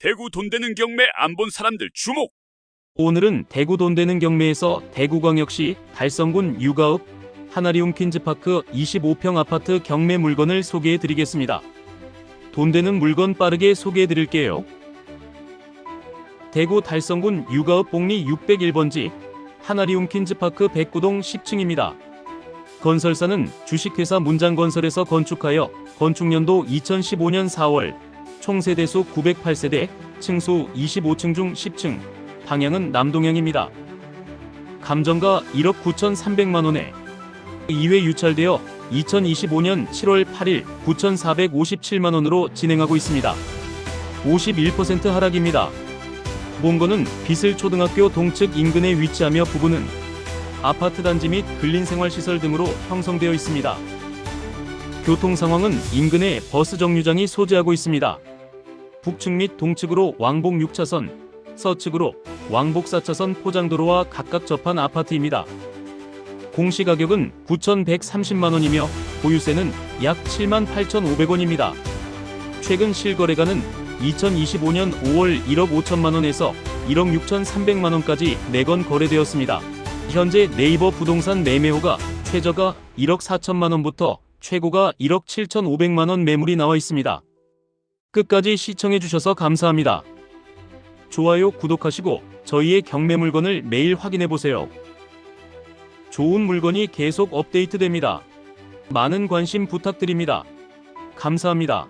대구 돈 되는 경매 안 본 사람들 주목! 오늘은 대구 돈 되는 경매에서 대구광역시 달성군 유가읍 하나리움 퀸즈파크 25평 아파트 경매 물건을 소개해 드리겠습니다. 돈 되는 물건 빠르게 소개해 드릴게요. 대구 달성군 유가읍 복리 601번지 하나리움 퀸즈파크 109동 10층입니다. 건설사는 주식회사 문장건설에서 건축하여 건축년도 2015년 4월 총 세대수 908세대, 층수 25층 중 10층, 방향은 남동향입니다. 감정가 1억 9,300만 원에 2회 유찰되어 2025년 7월 8일 9,457만 원으로 진행하고 있습니다. 51% 하락입니다. 몽고는 비슬 초등학교 동측 인근에 위치하며 부근은 아파트 단지 및 근린생활시설 등으로 형성되어 있습니다. 교통 상황은 인근에 버스 정류장이 소재하고 있습니다. 북측 및 동측으로 왕복 6차선, 서측으로 왕복 4차선 포장도로와 각각 접한 아파트입니다. 공시 가격은 9,130만 원이며 보유세는 약 7만 8,500원입니다. 최근 실거래가는 2025년 5월 1억 5천만 원에서 1억 6,300만 원까지 4건 거래되었습니다. 현재 네이버 부동산 매매호가 최저가 1억 4천만 원부터 최고가 1억 7,500만 원 매물이 나와 있습니다. 끝까지 시청해 주셔서 감사합니다. 좋아요, 구독하시고 저희의 경매 물건을 매일 확인해 보세요. 좋은 물건이 계속 업데이트됩니다. 많은 관심 부탁드립니다. 감사합니다.